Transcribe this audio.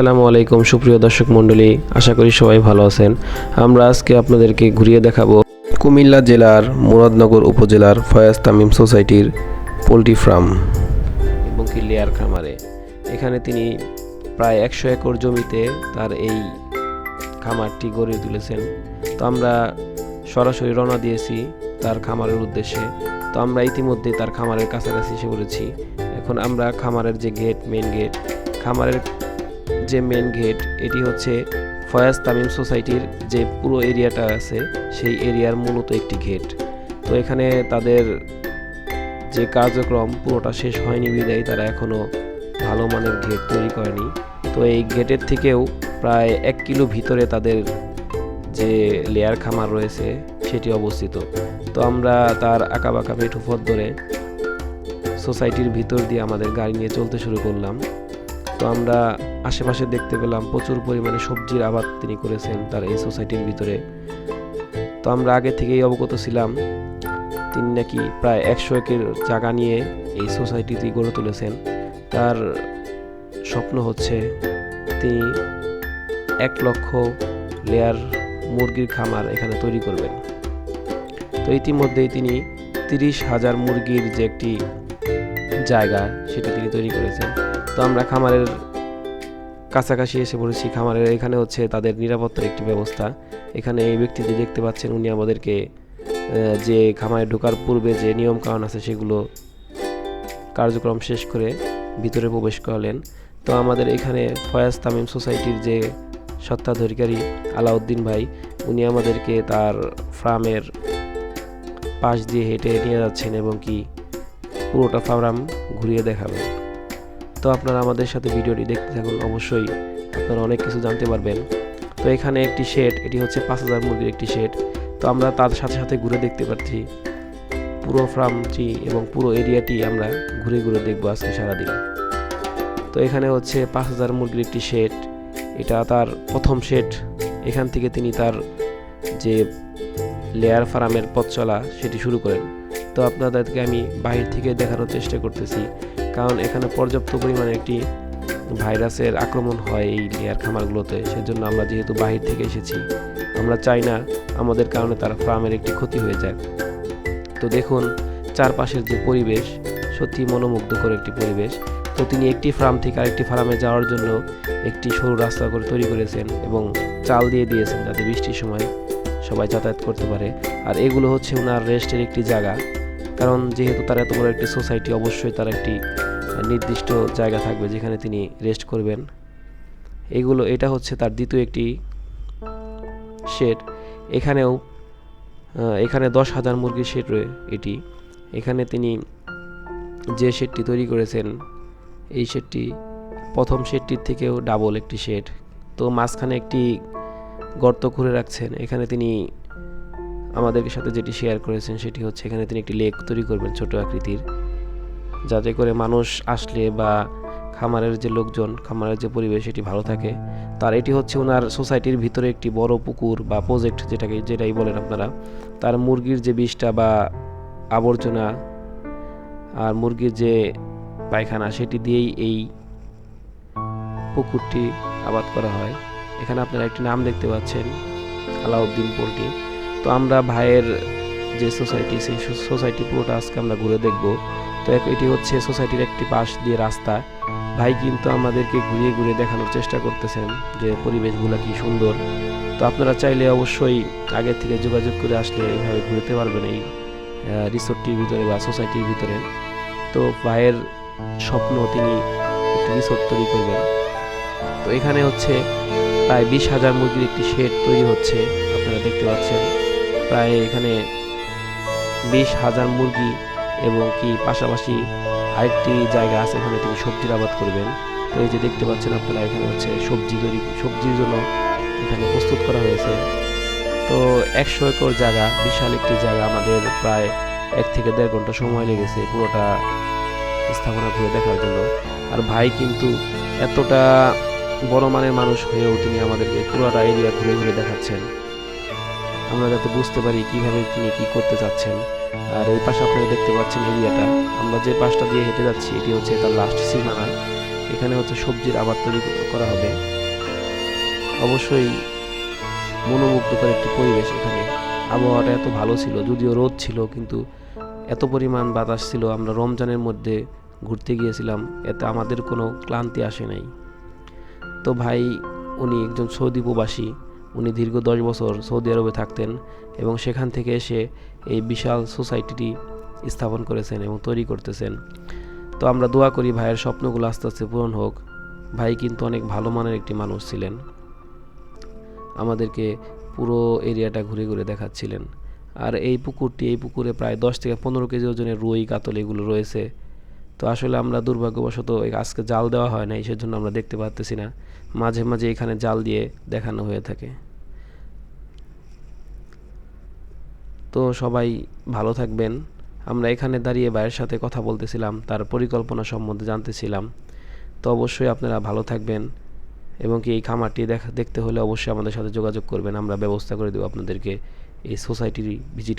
আসসালামু আলাইকুম, সুপ্রিয় দর্শক মণ্ডলী, আশা করি সবাই ভালো আছেন। আমরা আজকে আপনাদেরকে ঘুরিয়ে দেখাবো কুমিল্লা জেলার মুরাদনগর উপজেলার ফয়াজ তামিম সোসাইটির পোলট্রি ফার্ম এবং কি লেয়ার খামারে। এখানে তিনি প্রায় একশো একর জমিতে তার এই খামারটি গড়ে তুলেছেন। তো আমরা সরাসরি রওনা দিয়েছি তার খামারের উদ্দেশ্যে। তো আমরা ইতিমধ্যে তার খামারের কাছাকাছি এসে পড়েছি। এখন আমরা খামারের যে গেট মেন গেট খামারের যে মেন গেট এটি হচ্ছে ফয়াজ তামিম সোসাইটির যে পুরো এরিয়াটা আছে, সেই এরিয়ার মূলত একটি গেট তো এখানে তাদের যে কার্যক্রম পুরোটা শেষ হয়নি বিদায়, তারা এখনও ভালো মানের গেট তৈরি করেনি। তো এই গেটের থেকেও প্রায় এক কিলো ভিতরে তাদের যে লেয়ার খামার রয়েছে, সেটি অবস্থিত। তো আমরা তার আঁকাবাঁকা পেটুপথ ধরে সোসাইটির ভিতর দিয়ে আমাদের গাড়ি নিয়ে চলতে শুরু করলাম। তো আমরা আশেপাশে দেখতে পেলাম প্রচুর পরিমাণে সবজির আবাদ তিনি করেছেন তার এই সোসাইটির ভিতরে। তো আমরা আগে থেকেই অবগত ছিলাম, তিনি নাকি প্রায় একশো একের জায়গা নিয়ে এই সোসাইটিটি গড়ে তুলেছেন। তার স্বপ্ন হচ্ছে তিনি এক লক্ষ লেয়ার মুরগির খামার এখানে তৈরি করবেন। তো ইতিমধ্যেই তিনি তিরিশ হাজার মুরগির যে একটি জায়গা সেটি তিনি তৈরি করেছেন। তো আমরা খামারের কাছাকাছি এসে পড়েছি। খামারের এখানে হচ্ছে তাদের নিরাপত্তার একটি ব্যবস্থা। এখানে এই ব্যক্তিটি দেখতে পাচ্ছেন, উনি আমাদেরকে যে খামারে ঢোকার পূর্বে যে নিয়ম কানুন আছে সেগুলো কার্যক্রম শেষ করে ভিতরে প্রবেশ করালেন। তো আমাদের এখানে ফয়াজ তামিম সোসাইটির যে সত্ত্বাধিকারী আলাউদ্দিন ভাই, উনি আমাদেরকে তার ফার্মের পাশ দিয়ে হেঁটে নিয়ে যাচ্ছেন এবং কি পুরোটা ফার্ম ঘুরিয়ে দেখাবেন। তো আপনারা আমাদের সাথে ভিডিওটি দেখতে থাকুন, অবশ্যই আপনারা অনেক কিছু জানতে পারবেন। তো এখানে একটি শেড এটি হচ্ছে পাঁচ হাজার মুরগির একটি শেড তো আমরা তার সাথে সাথে ঘুরে দেখতে পাচ্ছি পুরো ফার্মটি এবং পুরো এরিয়াটি আমরা ঘুরে ঘুরে দেখব আজকে সারাদিন। তো এখানে হচ্ছে পাঁচ হাজার মুরগির একটি শেড এটা তার প্রথম শেড এখান থেকে তিনি তার যে লেয়ার ফার্মের পথ চলা, সেটি শুরু করেন। তো আপনাদেরকে আমি বাহির থেকে দেখানোর চেষ্টা করতেছি। কারণ এখানে পর্যাপ্ত পরিমাণে একটি ভাইরাসের আক্রমণ হয় এই লেয়ার খামারগুলোতে সেজন্য আমরা যেহেতু বাহির থেকে এসেছি, আমরা চাই না আমাদের কারণে তার ফার্মের একটি ক্ষতি হয়ে যায় তো দেখুন, চারপাশের যে পরিবেশ সত্যি মনোমুগ্ধকর একটি পরিবেশ। তো তিনি একটি ফার্ম থেকে আরেকটি ফার্মে যাওয়ার জন্য একটি সরু রাস্তা করে তৈরি করেছেন এবং চাল দিয়ে দিয়েছেন যাতে বৃষ্টির সময় সবাই যাতায়াত করতে পারে। আর এগুলো হচ্ছে ওনার রেস্টের একটি জায়গা। কারণ যেহেতু তার এত বড় একটি সোসাইটি অবশ্যই তার একটি নির্দিষ্ট জায়গা থাকবে যেখানে তিনি রেস্ট করবেন। এগুলো, এটা হচ্ছে তার দ্বিতীয় একটি শেড এখানেও এখানে দশ হাজার মুরগির শেড রয়ে এটি। এখানে তিনি যে শেডটি তৈরি করেছেন, এই শেডটি প্রথম শেডটির থেকেও ডাবল একটি শেড তো মাঝখানে একটি গর্ত করে রাখছেন। এখানে তিনি আমাদের সাথে যেটি শেয়ার করেছেন সেটি হচ্ছে এখানে তিনি একটি লেক তৈরি করবেন ছোট আকৃতির, যাতে করে মানুষ আসলে বা খামারের যে লোকজন, খামারের যে পরিবেশ সেটি ভালো থাকে। তার এটি হচ্ছে ওনার সোসাইটির ভিতরে একটি বড় পুকুর বা প্রজেক্ট যেটাকে, যেটাই বলেন আপনারা। তার মুরগির যে বিষটা বা আবর্জনা আর মুরগির যে পায়খানা সেটি দিয়েই এই পুকুরটি আবাদ করা হয়। এখানে আপনারা একটি নাম দেখতে পাচ্ছেন, আলাউদ্দিন পোল্ট্রি। তো আমরা ভাইয়ের যে সোসাইটি সেই সোসাইটি পুরোটা আজকে আমরা ঘুরে দেখব। তো এটি হচ্ছে সোসাইটির একটি পাশ দিয়ে রাস্তা। ভাই কিন্তু আমাদেরকে ঘুরিয়ে ঘুরিয়ে দেখানোর চেষ্টা করতেছেন যে পরিবেশগুলো কি সুন্দর। তো আপনারা চাইলে অবশ্যই আগের থেকে যোগাযোগ করে আসলে এইভাবে ঘুরতে পারবেন এই রিসোর্টটির ভিতরে বা সোসাইটির ভিতরে। তো ভাইয়ের স্বপ্ন, তিনি একটি রিসোর্ট তৈরি করবেন। তো এখানে হচ্ছে প্রায় বিশ হাজার মুরগির একটি শেড তৈরি হচ্ছে, আপনারা দেখতে পাচ্ছেন। প্রায় এখানে বিশ হাজার মুরগি এবং কি পাশাপাশি আরেকটি জায়গা আছে এখানে তিনি সবজির আবাদ করবেন। তো এই যে দেখতে পাচ্ছেন আপনারা, এখানে হচ্ছে সবজি তৈরি, সবজির জন্য এখানে প্রস্তুত করা হয়েছে। তো একশো একর জায়গা, বিশাল একটি জায়গা, আমাদের প্রায় এক থেকে দেড় ঘণ্টা সময় লেগেছে পুরোটা স্থাপনা ঘুরে দেখার জন্য। আর ভাই কিন্তু এতটা বড় মানের মানুষ হয়েও তিনি আমাদেরকে পুরোটা এরিয়া ঘুরে ঘুরে দেখাচ্ছেন। আমরা যাতে বুঝতে পারি কীভাবে তিনি কি করতে চাচ্ছেন। আর এই পাশে আপনারা দেখতে পাচ্ছেন এরিয়াটা। আমরা যে পাশটা দিয়ে হেঁটে যাচ্ছি, এটি হচ্ছে তার লাস্ট সীমানা এখানে হচ্ছে সবজির আবাদ তৈরি করা হবে। অবশ্যই মনোমুগ্ধকর একটি পরিবেশ এখানে। আবহাওয়াটা এত ভালো ছিল, যদিও রোদ ছিল, কিন্তু এত পরিমাণ বাতাস ছিল। আমরা রমজানের মধ্যে ঘুরতে গিয়েছিলাম, এতে আমাদের কোনো ক্লান্তি আসে নাই। তো ভাই, উনি একজন সৌদি প্রবাসী। উনি দীর্ঘ দশ বছর সৌদি আরবে থাকতেন এবং সেখান থেকে এসে এই বিশাল সোসাইটিটি স্থাপন করেছেন এবং তৈরি করতেছেন। তো আমরা দোয়া করি ভাইয়ের স্বপ্নগুলো আস্তে আস্তে পূরণ হোক। ভাই কিন্তু অনেক ভালো মানের একটি মানুষ ছিলেন। আমাদেরকে পুরো এরিয়াটা ঘুরে ঘুরে দেখাচ্ছিলেন। আর এই পুকুরটি, এই পুকুরে প্রায় দশ থেকে পনেরো কেজি ওজনের রুই, কাতল এগুলো রয়েছে। তো আসলে আমরা দুর্ভাগ্যবশত আজকে জাল দেওয়া হয় নাই, সেজন্য আমরা দেখতে পাচ্তেছি না। মাঝে মাঝে এখানে জাল দিয়ে দেখানো হয়ে থাকে। তো সবাই ভালো থাকবেন। আমরা এখানে দাঁড়িয়ে ভাইয়ের সাথে কথা বলতেছিলাম, তার পরিকল্পনা সম্বন্ধে জানতেছিলাম। তো অবশ্যই আপনারা ভালো থাকবেন এবং কি এই খামারটি দেখা, দেখতে হলে অবশ্যই আমাদের সাথে যোগাযোগ করবেন। আমরা ব্যবস্থা করে দেবো আপনাদেরকে এই সোসাইটির ভিজিট